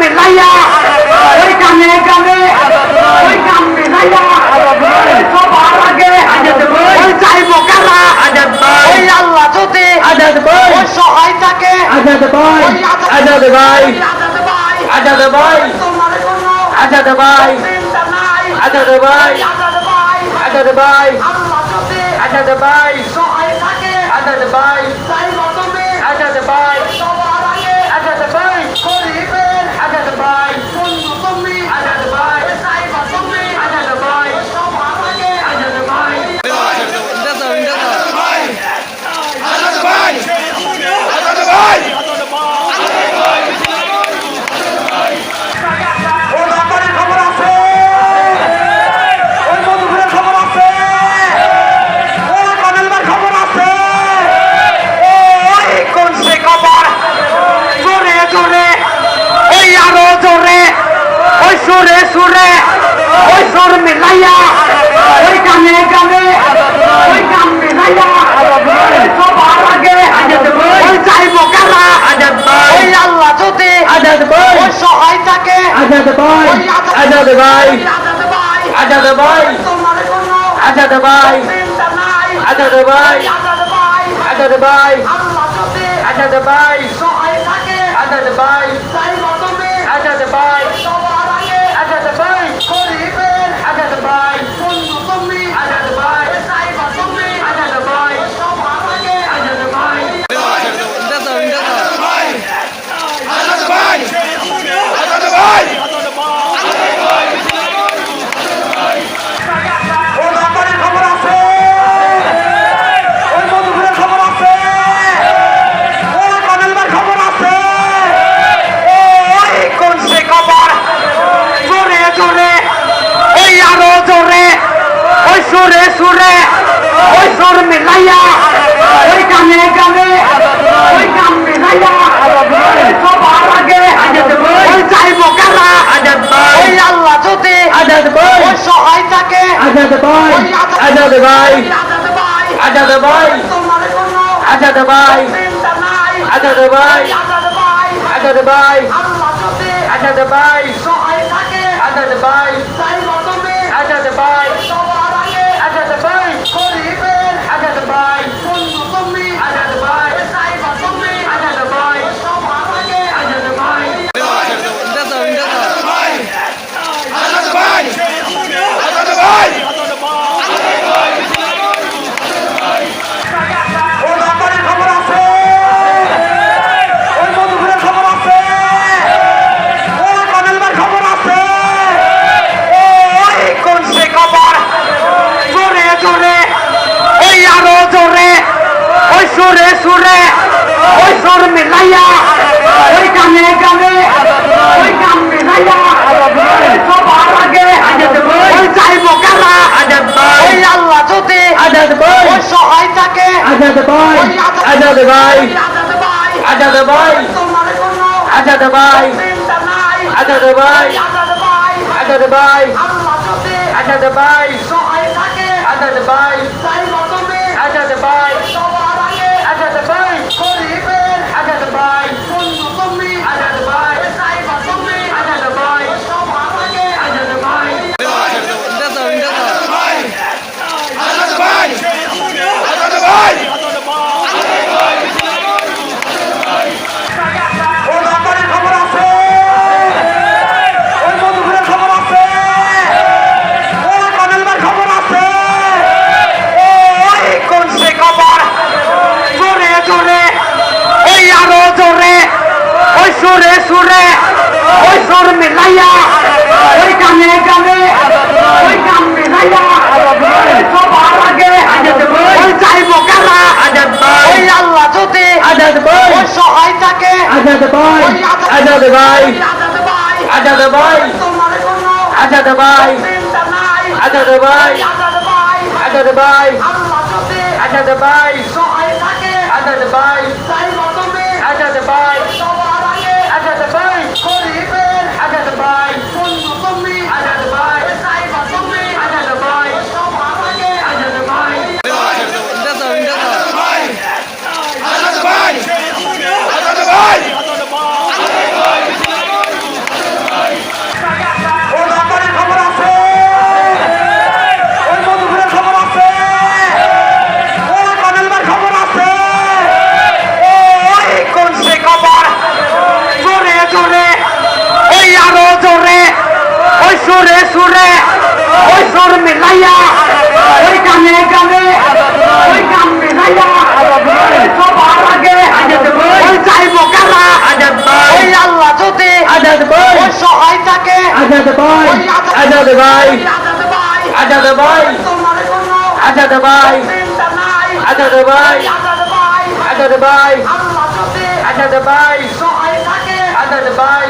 মিলাইয়া ওই গানে গানে ওই গান মিলাইয়া সবার আগে ওই চাইব কারা ওই আল্লাহ যদি আজাদ ভাই ওই সহায় থাকে আজাদ ভাই ওই আজাদ ভাই আজাদ ভাই আজাদ ভাই আজাদ ভাই আজাদ ভাই আজাদ ভাই আজাদ ভাই আজাদ সহায় থাকে আজাদ ভাই চাইব সুরে ওই সুর মিলাইয়া ওই গানে গানে ওই গান মিলাইয়া সবার আগে ওই চাইব কারা আজাদ ভাই ওই আল্লাহ যদি আজাদ ভাই ওই সহায় থাকে আজাদ ভাই আজাদ ভাই আজাদ ভাই আজাদ ভাই তোমার কোনো আজাদ ভাই চিন্তা নাই আজাদ ভাই আজাদ ভাই আজাদ ভাই আজাদ ভাই সহায় থাকে আজাদ ভাই চাইব তুমি আজাদ ভাই সবার আগে আজাদ ভাই গরিবের আজাদ ভাই বন্ধু তুমি আজাদ ভাই চাইব তুমি আজাদ ভাই সবার আগে আজাদ ভাই ওই ব্যাপারের খবর আছে ওই মধুপুরের খবর আছে ওই কনেলবার খবর আছে ওই কোন সে খবর জোরে জোরে ওই আরও জোরে ওই সুরে সুরে। ওই সুর মিলাইয়া। ওই গানে গানে। ওই গান মিলাইয়া। সবার আগে ওই চাইব কারা আজাদ ভাই ওই আল্লাহ যদি আজাদ ভাই সহায় থাকে আজাদ ভাই আজাদ ভাই আজাদ ভাই আজাদ ভাই আজাদ ভাই আজাদ ভাই আজাদ ভাই আজাদ ভাই আজাদ ভাই আজাদ ভাই। আজাদ ভাই। আজাদ ভাই। আজাদ ভাই। আজাদ ভাই। আজাদ ভাই। আজাদ ভাই। আজাদ ভাই। সুরে ওই সুর মিলাইয়া ওই গানে গানে ওই গান মিলাইয়া সবার আগে ওই চাইব কারা আজাদ ভাই ওই আল্লাহ যদি আজাদ ভাই ওই সহায় থাকে আজাদ ভাই আজাদ ভাই আজাদ ভাই আজাদ ভাই আজাদ ভাই আজাদ ভাই আজাদে ভাই আজাদে ভাই আজাদে ভাই আজাদে ভাই আজাদে ভাই আজাদে ভাই আজাদে ভাই